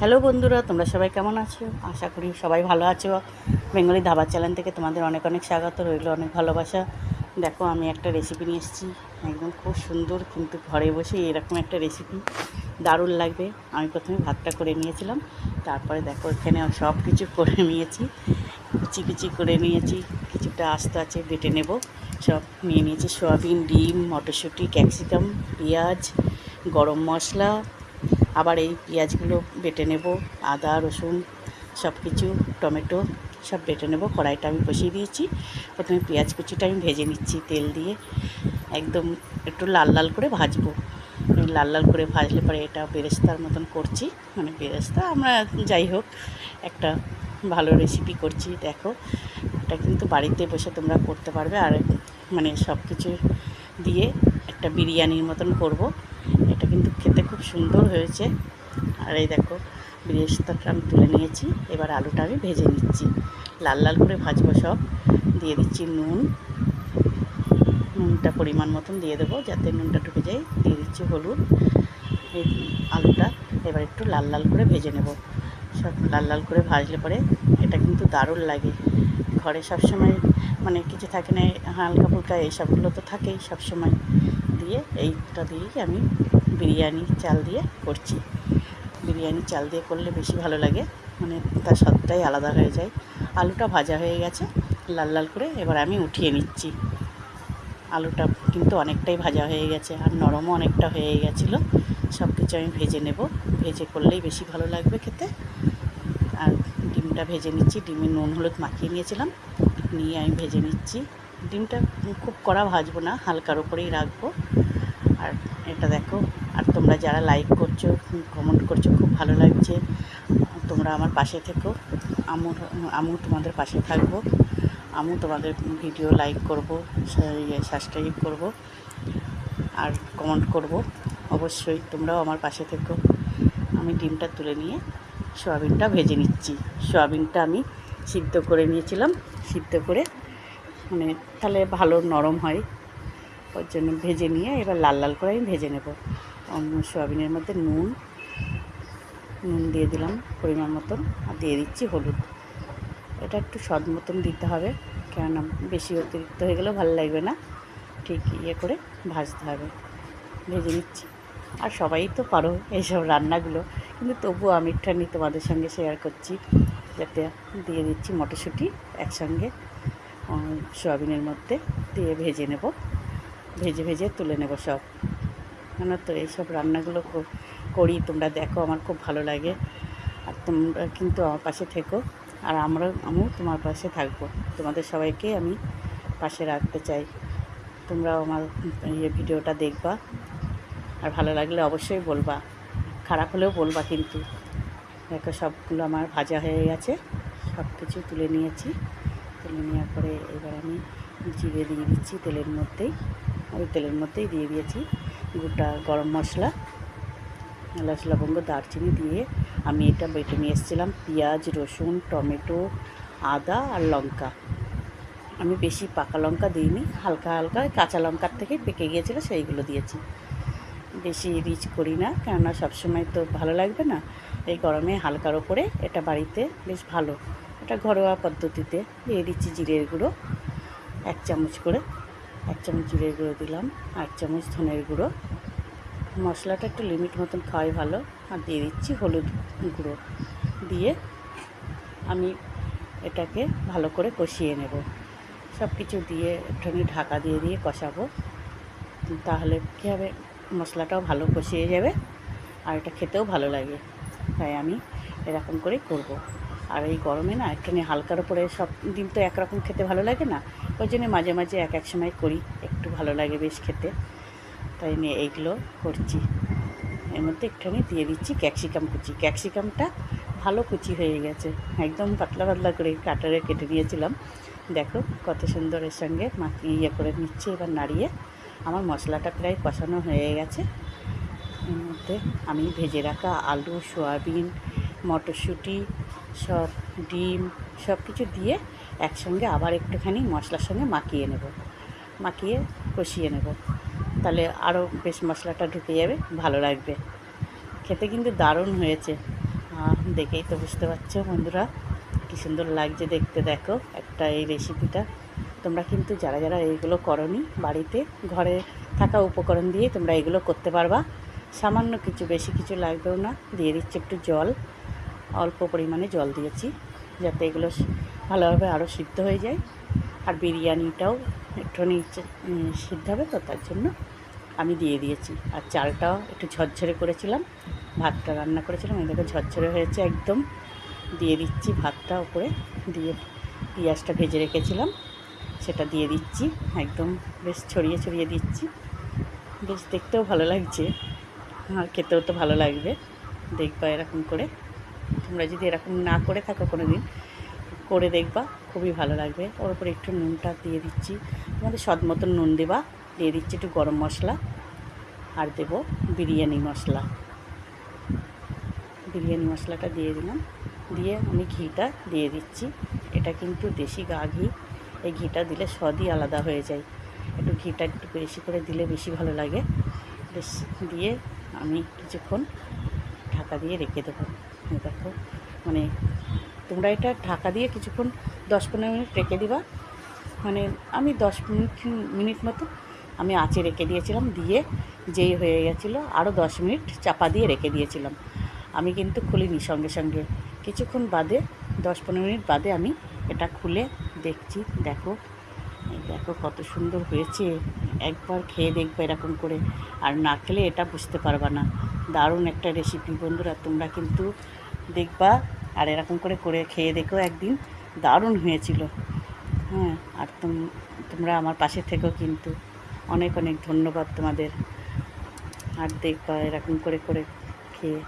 Hello বন্ধুরা, তোমরা সবাই কেমন আছো? আশা করি সবাই ভালো আছো। বেঙ্গলি ধাবার চ্যানেল থেকে তোমাদের অনেক অনেক স্বাগত, রইল অনেক ভালোবাসা। দেখো, আমি একটা রেসিপি নিয়ে এসেছি। একদম খুব সুন্দর, কিন্তু ঘরে বসে এরকম একটা রেসিপি দারুণ লাগবে। আমি প্রথমে ভাতটা করে নিয়েছিলাম, তারপরে দেখো, এখানে সব কিছু করে নিয়েছি। কুচি কুচি করে নিয়েছি, কিছুটা আস্ত আছে, বেটে নেব। সব নিয়ে নিয়েছি, সয়াবিন, ডিম, মটরশুঁটি, ক্যাপসিকাম, পেঁয়াজ, গরম মশলা আবার এই পেঁয়াজগুলো বেটে নেব, আদা, রসুন সব কিছু, টমেটো সব বেটে নেব, কড়াইটা আমি বসিয়ে দিয়েছি। প্রথমে পেঁয়াজ কুচিটা আমি ভেজে নিচ্ছি তেল দিয়ে। একদম একটু লাল লাল করে ভাজবো। লাল লাল করে ভাজলে পরে এটা বেরেস্তার মতন করছি। মানে বেরেস্তা আমরা যাই হোক, একটা ভালো রেসিপি করছি। দেখো, এটা কিন্তু বাড়িতে বসে তোমরা করতে পারবে। আর মানে সব কিছু দিয়ে একটা বিরিয়ানির মতন করব। এটা কিন্তু খেতে খুব সুন্দর হয়েছে। আর এই দেখো বেরেস্তাটা আমি তুলে নিয়েছি। এবার আলুটা আমি ভেজে নিচ্ছি। লাল লাল করে ভাজবো সব। দিয়ে দিচ্ছি নুন। নুনটা পরিমাণ মতন দিয়ে দেবো, যাতে নুনটা ঢুকে যায়। দিয়ে দিচ্ছি হলুদ। আলুটা এবার একটু লাল লাল করে ভেজে নেব। সব লাল লাল করে ভাজলে পরে এটা কিন্তু দারুণ লাগে। ঘরে সবসময় মানে কিছু থাকে না হালকা ফুলকা এইসবগুলো তো থাকেই সবসময় দিয়ে এইটা দিয়েই আমি বিরিয়ানি চাল দিয়ে করছি। বিরিয়ানি চাল দিয়ে করলে বেশি ভালো লাগে। মানে তার স্বাদটাই আলাদা হয়ে যায়। আলুটা ভাজা হয়ে গেছে, লাল লাল করে এবার আমি উঠিয়ে নিচ্ছি। আলুটা কিন্তু অনেকটাই ভাজা হয়ে গেছে আর নরমও অনেকটা হয়ে গেছিল। সব কিছু আমি ভেজে নেব। ভেজে করলেই বেশি ভালো লাগবে খেতে। আর ডিমটা ভেজে নিচ্ছি। ডিমে নুন হলুদ মাখিয়ে নিয়েছিলাম। নিয়ে আমি ভেজে নিচ্ছি। ডিমটা খুব কড়া ভাজবো না, হালকার ওপরেই রাখব। আর এটা দেখো, আর তোমরা যারা লাইক করছ কমেন্ট করছ, খুব ভালো লাগছে। তোমরা আমার পাশে থেকো। আমু আমু তোমাদের পাশে থাকব। আমু তোমাদের ভিডিও লাইক করব সাবস্ক্রাইব করব, আর কমেন্ট করব। অবশ্যই তোমরাও আমার পাশে থেকো। আমি ডিমটা তুলে নিয়ে সোয়াবিনটা ভেজে নিচ্ছি। সোয়াবিনটা আমি সিদ্ধ করে নিয়েছিলাম। সিদ্ধ করে মানে তাহলে ভালো নরম হয়। ওর জন্য ভেজে নিয়ে এবার লাল লাল করে আমি ভেজে নেব। সয়াবিনের মধ্যে নুন নুন দিয়ে দিলাম পরিমাণ মতন, আর দিয়ে দিচ্ছি হলুদ। এটা একটু স্বাদ মতন দিতে হবে, কেননা বেশি অতিরিক্ত হয়ে গেলেও ভালো লাগবে না। ঠিক ইয়ে করে ভাজতে হবে। ভেজে নিচ্ছি। আর সবাই তো পারো এইসব রান্নাগুলো, কিন্তু তবুও আমি একটুখানি তোমাদের সঙ্গে শেয়ার করছি, যাতে দিয়ে দিচ্ছি মটরশুঁটি একসঙ্গে সয়াবিনের মধ্যে দিয়ে ভেজে নেব। ভেজে ভেজে তুলে নেব সব। কেন তো এইসব রান্নাগুলো করি, তোমরা দেখো, আমার খুব ভালো লাগে। আর তোমরা কিন্তু আমার পাশে থেকো। আর আমরা আমিও তোমার পাশে থাকব। তোমাদের সবাইকে আমি পাশে রাখতে চাই। তোমরাও আমার ইয়ে ভিডিওটা দেখবা। আর ভালো লাগলে অবশ্যই বলবা। খারাপ হলেও বলবা কিন্তু। দেখো, সবগুলো আমার ভাজা হয়ে গেছে। সব কিছু তুলে নিয়েছি। তুলে নেওয়ার পরে এবার আমি জিরে দিয়ে দিচ্ছি তেলের মধ্যেই। ওই তেলের মধ্যেই দিয়ে দিয়েছি গোটা গরম মশলা এলাচ লবঙ্গ দারচিনি দিয়ে আমি এটা বেটে নিয়ে এসেছিলাম পেঁয়াজ, রসুন, টমেটো, আদা আর লঙ্কা। আমি বেশি পাকা লঙ্কা দিইনি, হালকা হালকা কাঁচা লঙ্কার থেকে পেকে গিয়েছিল সেইগুলো দিয়েছি। বেশি রিচ করি না, কেননা সবসময় তো ভালো লাগবে না, এই গরমে হালকার ওপরে এটা বাড়িতে বেশ ভালো। এটা ঘরোয়া পদ্ধতিতে, দিয়ে দিচ্ছি জিরের গুঁড়ো, এক চামচ করে। এক চামচ জিরের গুঁড়ো দিলাম এক চামচ ধনের গুঁড়ো। মশলাটা একটু লিমিট মতন খাওয়াই ভালো। আর দিয়ে দিচ্ছি হলুদ গুঁড়ো দিয়ে আমি এটাকে ভালো করে কষিয়ে নেব। সব কিছু দিয়ে একটুখানি ঢাকা দিয়ে দিয়ে কষাবো। তাহলে কী হবে মশলাটাও ভালো কষিয়ে যাবে আর এটা খেতেও ভালো লাগে। তাই আমি এরকম করেই করব। আর এই গরমে না একটুখানি হালকার উপরে সব দিন তো একরকম খেতে ভালো লাগে না, ওই জন্য মাঝে মাঝে এক এক সময় করি, একটু ভালো লাগে বেশ খেতে। তাই নিয়ে এইগুলো করছি। এর মধ্যে একটুখানি দিয়ে দিচ্ছি ক্যাপসিকাম কুচি। ক্যাপসিকামটা ভালো কুচি হয়ে গেছে, একদম পাতলা পাতলা করে কাটারে কেটে নিয়েছিলাম। দেখো কত সুন্দরের সঙ্গে মাখিয়ে ইয়ে করে নিচ্ছে এবার নাড়িয়ে। আমার মশলাটা প্রায় কষানো হয়ে গেছে। এর মধ্যে আমি ভেজে রাখা আলু, সয়াবিন, মটরশুঁটি সব ডিম সব কিছু দিয়ে একসঙ্গে আবার একটুখানি মশলার সঙ্গে মাখিয়ে নেব। মাখিয়ে কষিয়ে নেব। তাহলে আরও বেশ মশলাটা ঢুকে যাবে, ভালো লাগবে। খেতে কিন্তু দারুণ হয়েছে। দেখেই তো বুঝতে পারছ বন্ধুরা, কী সুন্দর লাগছে দেখতে। দেখো একটা এই রেসিপিটা তোমরা কিন্তু যারা যারা এইগুলো করনি বাড়িতে, ঘরে থাকা উপকরণ দিয়ে তোমরা এগুলো করতে পারবা। সামান্য কিছু, বেশি কিছু লাগবেও না। দিয়ে দিচ্ছি একটু জল। অল্প পরিমাণে জল দিয়েছি যাতে এগুলো ভালোভাবে আরও সিদ্ধ হয়ে যায়। আর বিরিয়ানিটাও একটুখানি সিদ্ধ হবে তো তার জন্য আমি দিয়ে দিয়েছি। আর চালটাও একটু ঝরঝরে করেছিলাম, ভাতটা রান্না করেছিলাম, এই ঝরঝরে হয়েছে একদম। দিয়ে দিচ্ছি ভাতটা উপরে, দিয়ে পেঁয়াজটা ভেজে রেখেছিলাম, সেটা দিয়ে দিচ্ছি, একদম বেশ ছড়িয়ে ছড়িয়ে দিচ্ছি। বেশ দেখতেও ভালো লাগছে, আর খেতেও তো ভালো লাগবে, দেখবা এরকম করে। তোমরা যদি এরকম না করে থাকো কোনো দিন করে দেখবা, খুবই ভালো লাগবে। ওর উপরে একটু নুনটা দিয়ে দিচ্ছি। তোমাদের স্বাদ মতন নুন দেবা। দিয়ে দিচ্ছি একটু গরম মশলা আর দেব বিরিয়ানি মশলা। বিরিয়ানি মশলাটা দিয়ে দিলাম। দিয়ে আমি ঘিটা দিয়ে দিচ্ছি। এটা কিন্তু দেশি গা ঘি। এই ঘিটা দিলে স্বাদই আলাদা হয়ে যায়। একটু ঘিটা একটু বেশি করে দিলে বেশি ভালো লাগে। বেশ, দিয়ে আমি কিছুক্ষণ ঢাকা দিয়ে রেখে দেবো। দেখো। মানে তোমরা এটা ঢাকা দিয়ে কিছুক্ষণ দশ পনেরো মিনিট রেখে দিবা। মানে আমি দশ মিনিট মিনিট মতো আমি আঁচে রেখে দিয়েছিলাম, দিয়ে যেই হয়ে গেছিল আরও দশ মিনিট চাপা দিয়ে রেখে দিয়েছিলাম। আমি কিন্তু খুলিনি সঙ্গে সঙ্গে। কিছুক্ষণ বাদে, দশ পনেরো মিনিট বাদে আমি এটা খুলে দেখছি। দেখো দেখো কত সুন্দর হয়েছে। একবার খেয়ে দেখবে এরকম করে। আর না খেলে এটা বুঝতে পারবা না। দারুণ একটা রেসিপি বন্ধুরা, তোমরা কিন্তু দেখবা। আর এরকম করে করে খেয়ে দেখো, একদিন দারুণ হয়েছিল। হ্যাঁ আর তোম- তোমরা আমার পাশে থেকেও কিন্তু। অনেক অনেক ধন্যবাদ তোমাদের। আর দেখবা এরকম করে করে খেয়ে।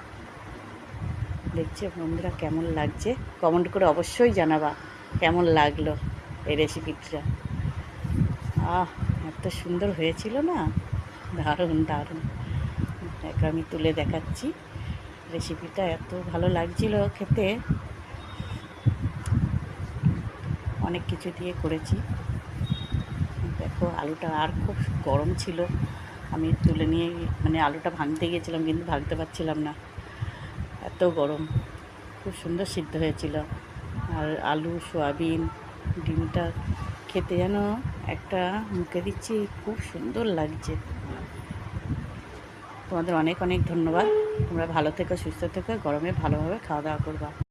দেখছে বন্ধুরা কেমন লাগছে? কমেন্ট করে অবশ্যই জানাবা কেমন লাগল এই রেসিপিটা আহ, এত সুন্দর হয়েছিল না? দারুণ দারুণ। দেখো আমি তুলে দেখাচ্ছি। রেসিপিটা এত ভালো লাগছিল খেতে। অনেক কিছু দিয়ে করেছি। দেখো, আলুটা আর খুব গরম ছিল। আমি তুলে নিয়ে মানে আলুটা ভাঙতে গিয়েছিলাম, কিন্তু ভাঙতে পারছিলাম না। এত গরম। খুব সুন্দর সিদ্ধ হয়েছিল। আর আলু, সয়াবিন, ডিমটা খেতে যেন একটা মুখে দিচ্ছি, খুব সুন্দর লাগছে। তোমাদের অনেক অনেক ধন্যবাদ। তোমরা ভালো থেকো সুস্থ থেকো গরমে ভালোভাবে খাওয়া দাওয়া করবা।